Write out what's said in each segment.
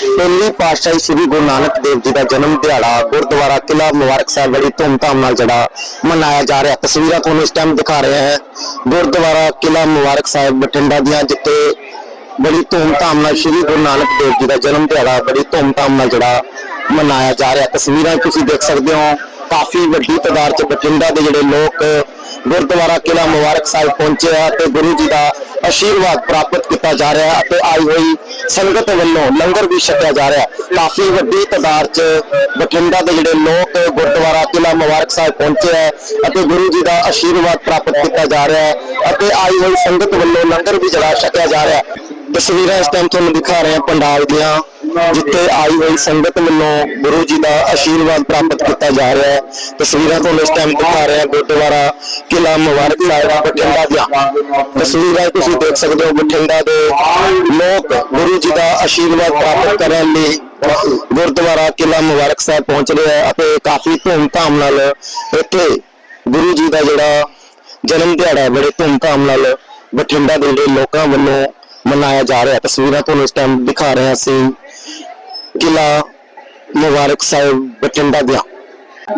ਪਹਿਲੀ ਪਾਤਸ਼ਾਹੀ ਸ੍ਰੀ ਗੁਰੂ ਨਾਨਕ ਦੇਵ ਜੀ ਦਾ ਜਨਮ ਦਿਹਾੜਾ ਗੁਰਦੁਆਰਾ ਕਿਲਾ ਮੁਬਾਰਕ ਸਾਹਿਬ ਬੜੀ ਧੂਮਧਾਮ ਨਾਲ ਜਿਹੜਾ ਮਨਾਇਆ ਜਾ ਰਿਹਾ। ਤਸਵੀਰਾਂ ਤੁਹਾਨੂੰ ਇਸ ਟਾਈਮ ਦਿਖਾ ਰਿਹਾ ਹੈ। ਗੁਰਦੁਆਰਾ ਕਿਲਾ ਮੁਬਾਰਕ ਸਾਹਿਬ ਬਠਿੰਡਾ ਦੀਆਂ ਜਿੱਥੇ ਬੜੀ ਧੂਮਧਾਮ ਨਾਲ ਸ੍ਰੀ ਗੁਰੂ ਨਾਨਕ ਦੇਵ ਜੀ ਦਾ ਜਨਮ ਦਿਹਾੜਾ ਬੜੀ ਧੂਮਧਾਮ ਨਾਲ ਜਿਹੜਾ ਮਨਾਇਆ ਜਾ ਰਿਹਾ। ਤਸਵੀਰਾਂ ਤੁਸੀਂ ਦੇਖ ਸਕਦੇ ਹੋ। ਕਾਫੀ ਵੱਡੀ ਤਾਦਾਦ ਚ ਬਠਿੰਡਾ ਦੇ ਜਿਹੜੇ ਲੋਕ ਗੁਰਦੁਆਰਾ ਕਿਲਾ ਮੁਬਾਰਕ ਸਾਹਿਬ ਪਹੁੰਚੇ ਆ ਤੇ ਗੁਰੂ ਜੀ ਦਾ ਆਸ਼ੀਰਵਾਦ ਪ੍ਰਾਪਤ ਕੀਤਾ ਜਾ ਰਿਹਾ ਹੈ ਅਤੇ ਆਈ ਹੋਈ ਸੰਗਤ ਵੱਲੋਂ ਲੰਗਰ ਵੀ ਛਕਿਆ ਜਾ ਰਿਹਾ ਹੈ। ਕਾਫੀ ਵੱਡੀ ਤਾਦਾਦ ਚ ਬਠਿੰਡਾ ਦੇ ਜਿਹੜੇ ਲੋਕ ਗੁਰਦੁਆਰਾ ਕਿਲਾ ਮੁਬਾਰਕ ਸਾਹਿਬ ਪਹੁੰਚੇ ਹੈ ਅਤੇ ਗੁਰੂ ਜੀ ਦਾ ਆਸ਼ੀਰਵਾਦ ਪ੍ਰਾਪਤ ਕੀਤਾ ਜਾ ਰਿਹਾ ਹੈ ਅਤੇ ਆਈ ਹੋਈ ਸੰਗਤ ਵੱਲੋਂ ਲੰਗਰ ਵੀ ਜਿਹੜਾ ਛਕਿਆ ਜਾ ਰਿਹਾ ਹੈ। ਤਸਵੀਰਾਂ ਇਸ ਟਾਈਮ ਤੁਹਾਨੂੰ ਦਿਖਾ ਰਹੇ ਹਾਂ ਪੰਡਾਲ ਦੀਆਂ। ਜਿੱਥੇ ਆਈ ਹੋਈ ਸੰਗਤ ਵੱਲੋਂ ਗੁਰੂ ਜੀ ਦਾ ਆਸ਼ੀਰਵਾਦ ਪ੍ਰਾਪਤ ਕੀਤਾ ਜਾ ਰਿਹਾ ਹੈ। ਤਸਵੀਰਾਂ ਤੁਹਾਨੂੰ ਇਸ ਟਾਈਮ ਦਿਖਾ ਰਿਹਾ ਗੁਰਦੁਆਰਾ ਕਿਲਾ ਮੁਬਾਰਕ ਸਾਹਿਬ, ਬਠਿੰਡਾ ਦੀਆਂ। ਤਸਵੀਰਾਂ ਤੁਸੀਂ ਦੇਖ ਸਕਦੇ ਹੋ, ਬਠਿੰਡਾ ਦੇ ਲੋਕ ਗੁਰੂ ਜੀ ਦਾ ਆਸ਼ੀਰਵਾਦ ਪ੍ਰਾਪਤ ਕਰਨ ਲਈ ਗੁਰਦੁਆਰਾ ਕਿਲਾ ਮੁਬਾਰਕ ਸਾਹਿਬ ਪਹੁੰਚ ਰਹੇ ਹੈ ਅਤੇ ਕਾਫੀ ਧੂਮ ਧਾਮ ਨਾਲ ਇੱਥੇ ਗੁਰੂ ਜੀ ਦਾ ਜਿਹੜਾ ਜਨਮ ਦਿਹਾੜਾ ਬੜੇ ਧੂਮ ਧਾਮ ਨਾਲ ਬਠਿੰਡਾ ਦੇ ਲੋਕਾਂ ਵੱਲੋਂ ਮਨਾਇਆ ਜਾ ਰਿਹਾ ਤਸਵੀਰਾਂ ਤੁਹਾਨੂੰ ਇਸ ਟਾਈਮ ਦਿਖਾ ਰਹੇ ਹਾਂ ਅਸੀਂ ਕਿਲਾ ਮੁਬਾਰਕ ਸਾਹਿਬ ਬਠਿੰਡਾ ਦੀਆਂ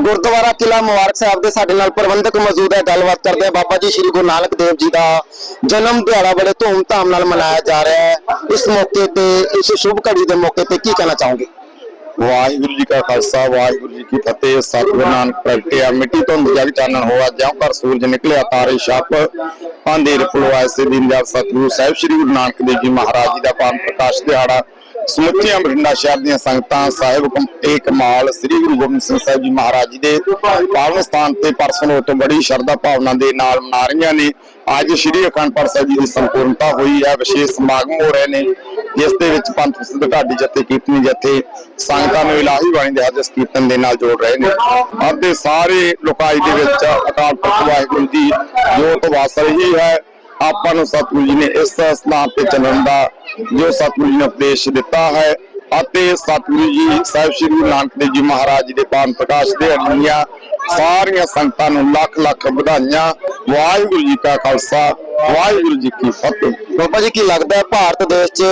ਗੁਰਦੁਆਰਾ ਕਿਲਾ ਮੁਬਾਰਕ ਸਾਹਿਬ ਦੇ ਸਾਡੇ ਨਾਲ ਪ੍ਰਬੰਧਕ ਮੌਜੂਦ ਹੈ। ਗੱਲਬਾਤ ਕਰਦੇ ਆ ਬਾਬਾ ਜੀ ਸ੍ਰੀ ਗੁਰੂ ਨਾਨਕ ਦੇਵ ਜੀ ਦਾ ਜਨਮ ਦਿਹਾੜਾ ਬੜੇ ਧੂਮਧਾਮ ਨਾਲ ਮਨਾਇਆ ਜਾ ਰਿਹਾ ਹੈ। ਇਸ ਮੌਕੇ ਤੇ, ਇਸ ਸ਼ੁਭ ਘੜੀ ਦੇ ਮੌਕੇ ਤੇ ਕੀ ਕਹਿਣਾ ਚਾਹੋਗੇ? ਵਾਹਿਗੁਰੂ ਜੀ ਕਾ ਖਾਲਸਾ, ਵਾਹਿਗੁਰੂ ਜੀ ਕੀ ਫਤਿਹ। ਸਤਿਗੁਰੂ ਨਾਨਕ ਪ੍ਰਗਟਿਆ ਮਿੱਟੀ ਤੋਂ ਜਗ ਚਾਨਣ ਹੋਆ ਜਿਉਂ ਕਰ ਸੂਰਜ ਨਿਕਲਿਆ, ਤਾਰੇ ਛਪ ਅੰਧੇਰ ਪਲਵਾਇ ਸੇ ਦਿਨ ਜਦ ਸਤਿਗੁਰੂ ਸਾਹਿਬ ਸ੍ਰੀ ਗੁਰੂ ਨਾਨਕ ਦੇਵ ਜੀ ਮਹਾਰਾਜ ਜੀ ਦਾ ਪਾਵਨ ਪ੍ਰਕਾਸ਼ ਦਿਹਾੜਾ ਸਮੁੱਚੀਆਂ ਬਠਿੰਡਾ ਸ਼ਹਿਰ ਦੀਆਂ ਸੰਗਤਾਂ, ਸਾਹਿਬ ਕਮ- ਇਹ ਕਮਾਲ, ਸ੍ਰੀ ਗੁਰੂ ਗੋਬਿੰਦ ਸਿੰਘ ਸਾਹਿਬ ਜੀ ਮਹਾਰਾਜ ਜੀ ਦੇ ਪਾਵਨ ਸਥਾਨ ਤੇ ਪਰਸੋਂ ਤੋਂ ਬੜੀ ਸ਼ਰਧਾ ਭਾਵਨਾ ਦੇ ਨਾਲ ਮਨਾ ਰਹੀਆਂ ਨੇ। ਅੱਜ ਸ੍ਰੀ ਅਖੰਡ ਪਾਠ ਸਾਹਿਬ ਜੀ ਦੀ ਸੰਪੂਰਨਤਾ ਹੋਈ ਹੈ ਵਿਸ਼ੇਸ਼ ਸਮਾਗਮ ਹੋ ਰਹੇ ਨੇ। ਜਿਸ ਦੇ ਵਿੱਚ ਪੰਥ ਪ੍ਰਸਿੱਧ ਢਾਡੀ ਜਥੇ, ਕੀਰਤਨੀ ਜਥੇ ਸੰਗਤਾਂ ਨੂੰ ਇਲਾਹੀ ਬਾਣੀ ਦੇ ਹਰਜਸ ਕੀਰਤਨ ਦੇ ਨਾਲ ਜੋੜ ਰਹੇ ਨੇ। ਅਤੇ ਸਾਰੇ ਲੋਕਾਈ ਦੇ ਵਿੱਚ ਅਕਾਲ ਪੁਰਖ ਵਾਹਿਗੁਰੂ ਜੀ ਜੋਤ ਵਾਸ ਰਹੀ ਹੈ। ਆਪਾਂ ਨੂੰ ਸਤਿਗੁਰੂ ਜੀ ਨੇ ਇਸ ਸਥਾਨ ਤੇ ਚੱਲਣ ਦਾ ਜੋ ਸਤਿਗੁਰੂ ਜੀ ਨੇ ਉਪਦੇਸ਼ ਦਿੱਤਾ ਹੈ ਅਤੇ ਸਤਿਗੁਰੂ ਜੀ ਸਾਹਿਬ ਸ੍ਰੀ ਗੁਰੂ ਨਾਨਕ ਦੇਵ ਜੀ ਮਹਾਰਾਜ ਜੀ ਦੇ ਪਾਵਨ ਪ੍ਰਕਾਸ਼ ਦੇ ਅਨੀਆਂ ਸਾਰੀਆਂ ਸੰਗਤਾਂ ਨੂੰ ਲੱਖ ਲੱਖ ਵਧਾਈਆਂ। ਵਾਹਿਗੁਰੂ ਜੀ ਕਾ ਖਾਲਸਾ, ਵਾਹਿਗੁਰੂ ਜੀ ਕੀ ਫਤਿਹ। ਬਾਬਾ ਜੀ, ਕੀ ਲੱਗਦਾ ਹੈ ਭਾਰਤ ਦੇਸ਼ 'ਚ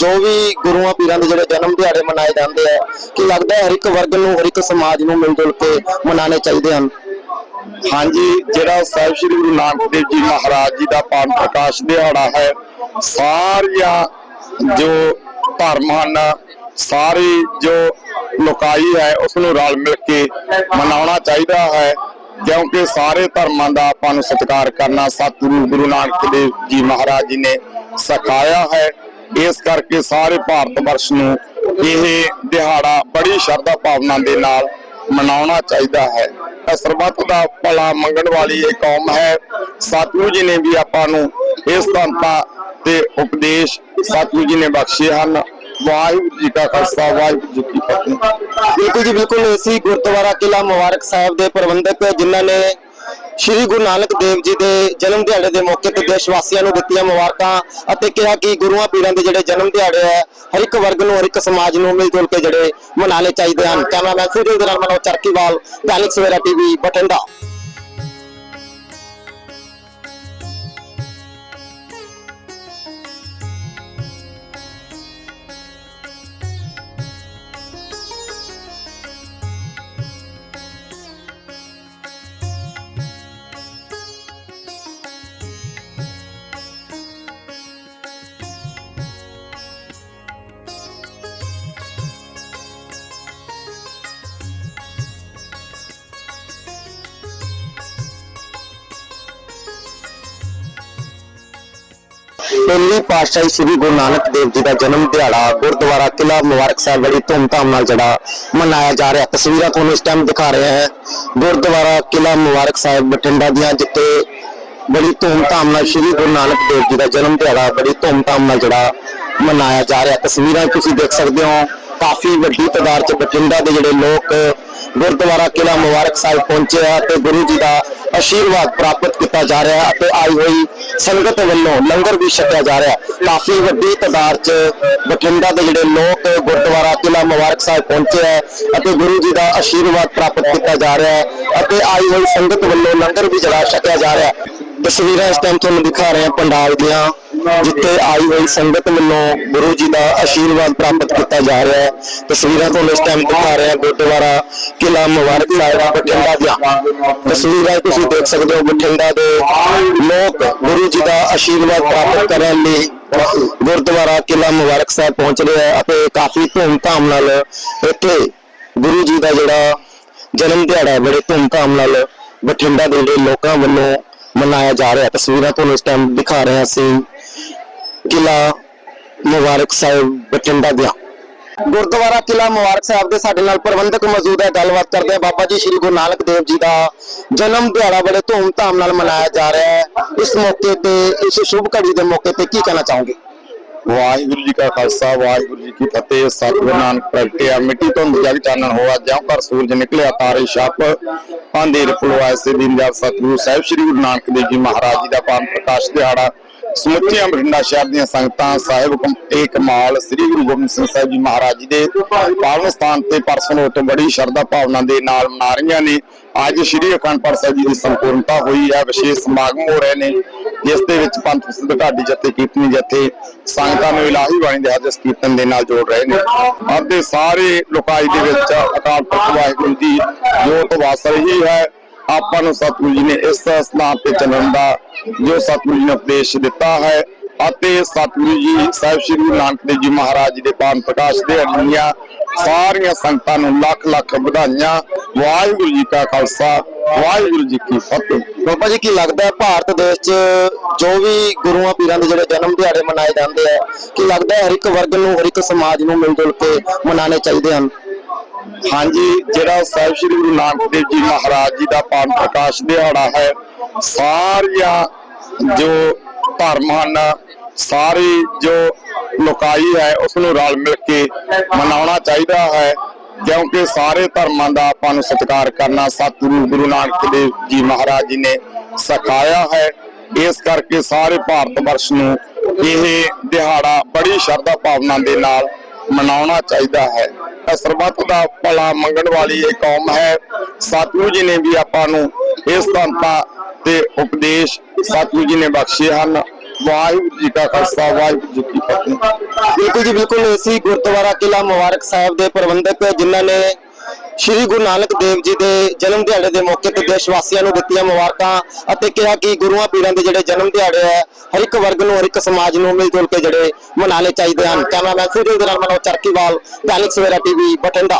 ਜੋ ਵੀ ਗੁਰੂਆਂ ਪੀਰਾਂ ਦੇ ਜਿਹੜੇ ਜਨਮ ਦਿਹਾੜੇ ਮਨਾਏ ਜਾਂਦੇ ਆ, ਕੀ ਲੱਗਦਾ ਹੈ ਹਰ ਇੱਕ ਵਰਗ ਨੂੰ, ਹਰ ਇੱਕ ਸਮਾਜ ਨੂੰ ਮਿਲ ਜੁਲ ਕੇ ਮਨਾਉਣੇ ਚਾਹੀਦੇ ਹਨ? ਹਾਂਜੀ, ਜਿਹੜਾ ਸਾਹਿਬ ਸ੍ਰੀ ਗੁਰੂ ਨਾਨਕ ਦੇਵ ਜੀ ਮਹਾਰਾਜ ਜੀ ਦਾ ਪਾਵਨ ਪ੍ਰਕਾਸ਼ ਦਿਹਾੜਾ ਹੈ, ਸਾਰੀਆਂ ਜੋ ਧਰਮ ਹਨ, ਸਾਰੀ ਜੋ ਲੋਕਾਈ ਹੈ, ਉਸ ਨੂੰ ਰਲ ਮਿਲ ਕੇ ਮਨਾਉਣਾ ਚਾਹੀਦਾ ਹੈ, ਕਿਉਂਕਿ ਸਾਰੇ ਧਰਮਾਂ ਦਾ ਆਪਾਂ ਨੂੰ ਸਤਿਕਾਰ ਕਰਨਾ ਸਤਿਗੁਰੂ ਗੁਰੂ ਨਾਨਕ ਦੇਵ ਜੀ ਮਹਾਰਾਜ ਜੀ ਨੇ ਸਿਖਾਇਆ ਹੈ। ਇਸ ਕਰਕੇ ਸਾਰੇ ਭਾਰਤ ਵਰਸ਼ ਨੂੰ ਇਹ ਦਿਹਾੜਾ ਬੜੀ ਸ਼ਰਧਾ ਭਾਵਨਾ ਦੇ ਨਾਲ ਮਨਾਉਣਾ ਚਾਹੀਦਾ ਹੈ। ਸਰਬੱਤ ਦਾ ਭਲਾ ਮੰਗਣ ਵਾਲੀ ਇਹ ਕੌਮ ਹੈ। ਸਤਿਗੁਰੂ ਜੀ ਨੇ ਵੀ ਆਪਾਂ ਨੂੰ ਇਸ ਸੰਤਾਂ ਤੇ ਉਪਦੇਸ਼ ਸਤਿਗੁਰੂ ਜੀ ਨੇ ਬਖਸ਼ੇ ਹਨ। ਵਾਹਿਗੁਰੂ ਜੀ ਕਾ ਖਾਲਸਾ, ਵਾਹਿਗੁਰੂ ਜੀ ਕੀ ਫਤਿਹ। ਬਿਲਕੁਲ ਜੀ, ਬਿਲਕੁਲ। ਅਸੀਂ ਗੁਰਦੁਆਰਾ ਕਿਲਾ ਮੁਬਾਰਕ ਸਾਹਿਬ ਦੇ ਪ੍ਰਬੰਧਕ ਜਿਨ੍ਹਾਂ ਨੇ ਸ਼੍ਰੀ ਗੁਰੂ ਨਾਨਕ ਦੇਵ ਜੀ ਦੇ ਜਨਮ ਦਿਹਾੜੇ ਦੇ ਮੌਕੇ ਤੇ ਦੇਸ਼ ਵਾਸੀਆਂ ਨੂੰ ਦਿੱਤੀਆਂ ਮੁਬਾਰਕਾਂ ਅਤੇ ਕਿਹਾ ਕਿ ਗੁਰੂਆਂ ਪੀਰਾਂ ਦੇ ਜਿਹੜੇ ਜਨਮ ਦਿਹਾੜੇ ਹੈ, ਹਰ ਇੱਕ ਵਰਗ ਨੂੰ, ਹਰ ਇੱਕ ਸਮਾਜ ਨੂੰ ਮਿਲ ਜੁਲ ਕੇ ਜਿਹੜੇ ਮਨਾਉਣੇ ਚਾਹੀਦੇ ਹਨ। ਕੈਮਰਾਮੈਨ ਸੂਰਜ ਦੇ ਨਾਲ ਮਨੋ ਚਰਕੀਵਾਲ ਦੈਨਿਕ ਸਵੇਰਾ ਟੀਵੀ, ਬਠਿੰਡਾ। ਪਹਿਲੀ ਪਾਤਸ਼ਾਹੀ ਸ੍ਰੀ ਗੁਰੂ ਨਾਨਕ ਦੇਵ ਜੀ ਦਾ ਜਨਮ ਦਿਹਾੜਾ ਗੁਰਦੁਆਰਾ ਕਿਲਾ ਮੁਬਾਰਕ ਸਾਹਿਬ ਬੜੀ ਧੂਮਧਾਮ ਨਾਲ ਜਿਹੜਾ ਮਨਾਇਆ ਜਾ ਰਿਹਾ। ਤਸਵੀਰਾਂ ਤੁਹਾਨੂੰ ਇਸ ਟਾਈਮ ਦਿਖਾ ਰਿਹਾ ਹੈ। ਗੁਰਦੁਆਰਾ ਕਿਲਾ ਮੁਬਾਰਕ ਸਾਹਿਬ ਬਠਿੰਡਾ ਦੀਆਂ, ਜਿੱਥੇ ਬੜੀ ਧੂਮਧਾਮ ਨਾਲ ਸ੍ਰੀ ਗੁਰੂ ਨਾਨਕ ਦੇਵ ਜੀ ਦਾ ਜਨਮ ਦਿਹਾੜਾ ਬੜੀ ਧੂਮਧਾਮ ਨਾਲ ਜਿਹੜਾ ਮਨਾਇਆ ਜਾ ਰਿਹਾ। ਤਸਵੀਰਾਂ ਤੁਸੀਂ ਦੇਖ ਸਕਦੇ ਹੋ। ਕਾਫੀ ਵੱਡੀ ਤਾਦਾਦ ਚ ਬਠਿੰਡਾ ਦੇ ਜਿਹੜੇ ਲੋਕ ਗੁਰਦੁਆਰਾ ਕਿਲਾ ਮੁਬਾਰਕ ਸਾਹਿਬ ਪਹੁੰਚੇ ਆ ਤੇ ਗੁਰੂ ਜੀ ਦਾ ਆਸ਼ੀਰਵਾਦ ਪ੍ਰਾਪਤ ਕੀਤਾ ਜਾ ਰਿਹਾ ਅਤੇ ਆਈ ਹੋਈ ਸੰਗਤ ਵੱਲੋਂ ਲੰਗਰ ਵੀ ਛਕਿਆ ਜਾ ਰਿਹਾ ਕਾਫੀ ਵੱਡੀ ਤਾਦਾਦ ਚ ਬਠਿੰਡਾ ਦੇ ਜਿਹੜੇ ਲੋਕ ਗੁਰਦੁਆਰਾ ਕਿਲਾ ਮੁਬਾਰਕ ਸਾਹਿਬ ਪਹੁੰਚੇ ਹੈ ਅਤੇ ਗੁਰੂ ਜੀ ਦਾ ਆਸ਼ੀਰਵਾਦ ਪ੍ਰਾਪਤ ਕੀਤਾ ਜਾ ਰਿਹਾ ਹੈ ਅਤੇ ਆਈ ਹੋਈ ਸੰਗਤ ਵੱਲੋਂ ਲੰਗਰ ਵੀ ਜਿਹੜਾ ਛਕਿਆ ਜਾ ਰਿਹਾ ਹੈ। ਤਸਵੀਰਾਂ ਇਸ ਟਾਈਮ ਤੁਹਾਨੂੰ ਦਿਖਾ ਰਹੇ ਹਾਂ ਪੰਡਾਲ ਦੀਆਂ, ਜਿੱਥੇ ਆਈ ਹੋਈ ਸੰਗਤ ਵੱਲੋਂ ਗੁਰੂ ਜੀ ਦਾ ਆਸ਼ੀਰਵਾਦ ਪ੍ਰਾਪਤ ਕੀਤਾ ਜਾ ਰਿਹਾ ਹੈ। ਤਸਵੀਰਾਂ ਤੁਹਾਨੂੰ ਇਸ ਟਾਈਮ ਦਿਖਾ ਰਹੇ ਹਾਂ ਗੁਰਦੁਆਰਾ ਕਿਲਾ ਮੁਬਾਰਕ ਸਾਹਿਬ ਬਠਿੰਡਾ ਦੀਆਂ। ਤਸਵੀਰਾਂ ਤੁਸੀਂ ਦੇਖ ਸਕਦੇ ਹੋ ਬਠਿੰਡਾ ਦੇ ਲੋਕ ਗੁਰੂ ਜੀ ਦਾ ਆਸ਼ੀਰਵਾਦ ਪ੍ਰਾਪਤ ਕਰਨ ਲਈ ਗੁਰਦੁਆਰਾ ਕਿਲਾ ਮੁਬਾਰਕ ਸਾਹਿਬ ਪਹੁੰਚ ਰਹੇ ਹੈ ਅਤੇ ਕਾਫੀ ਧੂਮਧਾਮ ਨਾਲ ਇੱਥੇ ਗੁਰੂ ਜੀ ਦਾ ਜਿਹੜਾ ਜਨਮ ਦਿਹਾੜਾ ਬੜੇ ਧੂਮਧਾਮ ਨਾਲ ਬਠਿੰਡਾ ਦੇ ਲੋਕਾਂ ਵੱਲੋਂ ਮਨਾਇਆ ਜਾ ਰਿਹਾ। ਤਸਵੀਰਾਂ ਤੁਹਾਨੂੰ ਇਸ ਟਾਈਮ ਦਿਖਾ ਰਹੇ ਹਾਂ ਅਸੀਂ ਕਿਲਾ ਮੁਬਾਰਕ ਸਾਹਿਬ ਬਠਿੰਡਾ ਦੀਆਂ। ਗੁਰਦੁਆਰਾ ਕਿਲਾ ਮੁਬਾਰਕ ਸਾਹਿਬ ਦੇ ਸਾਡੇ ਨਾਲ ਪ੍ਰਬੰਧਕ ਮੌਜੂਦ ਹੈ। ਗੱਲਬਾਤ ਕਰਦੇ ਆ ਬਾਬਾ ਜੀ ਸ੍ਰੀ ਗੁਰੂ ਨਾਨਕ ਦੇਵ ਜੀ ਦਾ। ਜਨਮ ਦਿਹਾੜਾ ਬੜੇ ਧੂਮ ਧਾਮ ਨਾਲ ਮਨਾਇਆ ਜਾ ਰਿਹਾ ਹੈ। ਇਸ ਮੌਕੇ ਤੇ, ਇਸ ਸ਼ੁਭ ਘੜੀ ਦੇ ਮੌਕੇ ਤੇ ਕੀ ਕਹਿਣਾ ਚਾਹੋਗੇ? ਵਾਹਿਗੁਰੂ ਜੀ ਕਾ ਖਾਲਸਾ, ਵਾਹਿਗੁਰੂ ਜੀ ਕੀ ਫਤਿਹ। ਸਤਿਗੁਰੂ ਨਾਨਕ ਪ੍ਰਗਟਿਆ ਮਿੱਟੀ ਤੋਂ ਜਗ ਚਾਨਣ ਹੋਆ ਜਿਉਂ ਘਰ ਸੂਰਜ ਨਿਕਲਿਆ, ਤਾਰੇ ਛਪ ਅੰਧੇਰ ਪੁਲਵਾਏ ਸੇ। ਦਿਨ ਜਦ ਸਤਿਗੁਰੂ ਸਾਹਿਬ ਸ੍ਰੀ ਗੁਰੂ ਨਾਨਕ ਦੇਵ ਜੀ ਮਹਾਰਾਜ ਜੀ ਦਾ ਪਾਵਨ ਪ੍ਰਕਾਸ਼ ਦਿਹਾੜਾ ਸਮੁੱਚੀਆਂ ਬਠਿੰਡਾ ਸ਼ਹਿਰ ਦੀਆਂ ਸੰਗਤਾਂ, ਸਾਹਿਬ ਕਮ- ਇਹ ਕਮਾਲ, ਸ੍ਰੀ ਗੁਰੂ ਗੋਬਿੰਦ ਸਿੰਘ ਸਾਹਿਬ ਜੀ ਮਹਾਰਾਜ ਜੀ ਦੇ ਪਾਵਨ ਸਥਾਨ ਤੇ ਪਰਸੋਂ ਤੋਂ ਬੜੀ ਸ਼ਰਧਾ ਭਾਵਨਾ ਦੇ ਨਾਲ ਮਨਾ ਰਹੀਆਂ ਨੇ। ਅੱਜ ਸ੍ਰੀ ਅਖੰਡ ਪਾਠ ਸਾਹਿਬ ਜੀ ਦੀ ਸੰਪੂਰਨਤਾ ਹੋਈ ਹੈ ਵਿਸ਼ੇਸ਼ ਸਮਾਗਮ ਹੋ ਰਹੇ ਨੇ। ਜਿਸ ਦੇ ਵਿੱਚ ਪੰਥ ਪ੍ਰਸਿੱਧ ਢਾਡੀ ਜਥੇ, ਕੀਰਤਨੀ ਜਥੇ, ਸੰਗਤਾਂ ਨੂੰ ਇਲਾਹੀ ਬਾਣੀ ਦੇ ਹਰਜਸ ਕੀਰਤਨ ਦੇ ਨਾਲ ਜੋੜ ਰਹੇ ਨੇ। ਅਤੇ ਸਾਰੇ ਲੋਕਾਈ ਦੇ ਵਿੱਚ ਅਕਾਲ ਤਖਤ ਵਾਹਿਗੁਰੂ ਜੀ ਜੋਤ ਵਾਸ ਰਹੀ ਹੈ। ਆਪਾਂ ਨੂੰ ਸਤਿਗੁਰੂ ਜੀ ਨੇ ਇਸ ਸਥਾਨ ਤੇ ਚੱਲਣ ਦਾ, ਜੋ ਸਤਿਗੁਰੂ ਜੀ ਨੇ ਉਪਦੇਸ਼ ਦਿੱਤਾ ਹੈ ਅਤੇ ਸਤਿਗੁਰੂ ਜੀ ਸਾਹਿਬ ਸ੍ਰੀ ਗੁਰੂ ਨਾਨਕ ਦੇਵ ਜੀ ਮਹਾਰਾਜ ਜੀ ਦੇ ਪਾਵਨ ਪ੍ਰਕਾਸ਼ ਦੇ ਅਨੀਆਂ ਸਾਰੀਆਂ ਸੰਗਤਾਂ ਨੂੰ ਲੱਖ ਲੱਖ ਵਧਾਈਆਂ। ਵਾਹਿਗੁਰੂ ਜੀ ਕਾ ਖਾਲਸਾ, ਵਾਹਿਗੁਰੂ ਜੀ ਕੀ ਫਤਿਹ। ਬਾਬਾ ਜੀ, ਕੀ ਲੱਗਦਾ ਹੈ ਭਾਰਤ ਦੇਸ਼ 'ਚ ਜੋ ਵੀ ਗੁਰੂਆਂ ਪੀਰਾਂ ਦੇ ਜਿਹੜੇ ਜਨਮ ਦਿਹਾੜੇ ਮਨਾਏ ਜਾਂਦੇ ਆ, ਕੀ ਲੱਗਦਾ ਹੈ ਹਰ ਇੱਕ ਵਰਗ ਨੂੰ, ਹਰ ਇੱਕ ਸਮਾਜ ਨੂੰ ਮਿਲ ਜੁਲ ਕੇ ਮਨਾਉਣੇ ਚਾਹੀਦੇ ਹਨ? ਹਾਂਜੀ, ਜਿਹੜਾ ਸਾਹਿਬ ਸ੍ਰੀ ਗੁਰੂ ਨਾਨਕ ਦੇਵ ਜੀ ਮਹਾਰਾਜ ਜੀ ਦਾ ਪਾਵਨ ਪ੍ਰਕਾਸ਼ ਦਿਹਾੜਾ ਹੈ, ਸਾਰੀਆਂ ਜੋ ਧਰਮ ਹਨ, ਸਾਰੀ ਜੋ ਲੋਕਾਈ ਹੈ ਉਸ ਨੂੰ ਰਲ ਮਿਲ ਕੇ ਮਨਾਉਣਾ ਚਾਹੀਦਾ ਹੈ, ਕਿਉਂਕਿ ਸਾਰੇ ਧਰਮਾਂ ਦਾ ਆਪਾਂ ਨੂੰ ਸਤਿਕਾਰ ਕਰਨਾ ਸਤਿਗੁਰੂ ਗੁਰੂ ਨਾਨਕ ਦੇਵ ਜੀ ਮਹਾਰਾਜ ਜੀ ਨੇ ਸਿਖਾਇਆ ਹੈ। ਇਸ ਕਰਕੇ ਸਾਰੇ ਭਾਰਤ ਵਰਸ਼ ਨੂੰ ਇਹ ਦਿਹਾੜਾ ਬੜੀ ਸ਼ਰਧਾ ਭਾਵਨਾ ਦੇ ਨਾਲ ਮਨਾਉਣਾ ਚਾਹੀਦਾ ਹੈ। ਸਰਬੱਤ ਦਾ ਭਲਾ ਮੰਗਣ ਵਾਲੀ ਇਹ ਕੌਮ ਹੈ। ਸਤਿਗੁਰੂ ਜੀ ਨੇ ਵੀ ਆਪਾਂ ਨੂੰ ਇਸ ਸੰਤਾਂ ਤੇ ਉਪਦੇਸ਼ ਸਤਿਗੁਰੂ ਜੀ ਨੇ ਬਖਸ਼ੇ ਹਨ। ਵਾਹਿਗੁਰੂ ਜੀ ਕਾ ਖਾਲਸਾ, ਵਾਹਿਗੁਰੂ ਜੀ ਕੀ ਫਤਿਹ। ਬਿਲਕੁਲ ਜੀ, ਬਿਲਕੁਲ ਅਸੀਂ ਗੁਰਦੁਆਰਾ ਕਿਲਾ ਮੁਬਾਰਕ ਸਾਹਿਬ ਦੇ ਪ੍ਰਬੰਧਕ ਜਿਨ੍ਹਾਂ ਨੇ ਸ਼੍ਰੀ ਗੁਰੂ ਨਾਨਕ ਦੇਵ ਜੀ ਦੇ ਜਨਮ ਦਿਹਾੜੇ ਦੇ ਮੌਕੇ ਤੇ ਦੇਸ਼ ਵਾਸੀਆਂ ਨੂੰ ਦਿੱਤੀਆਂ ਮੁਬਾਰਕਾਂ ਅਤੇ ਕਿਹਾ ਕਿ ਗੁਰੂਆਂ ਪੀਰਾਂ ਦੇ ਜਿਹੜੇ ਜਨਮ ਦਿਹਾੜੇ ਹੈ, ਹਰ ਇੱਕ ਵਰਗ ਨੂੰ, ਹਰ ਇੱਕ ਸਮਾਜ ਨੂੰ ਮਿਲ ਜੁਲ ਕੇ ਜਿਹੜੇ ਮਨਾਉਣੇ ਚਾਹੀਦੇ ਹਨ। ਕੈਮਰਾਮੈਨ ਸੂਰਜ ਦੇ ਨਾਲ ਮਨੋ ਚਰਕੀਵਾਲ ਦੈਨਿਕ ਸਵੇਰਾ ਟੀਵੀ, ਬਠਿੰਡਾ।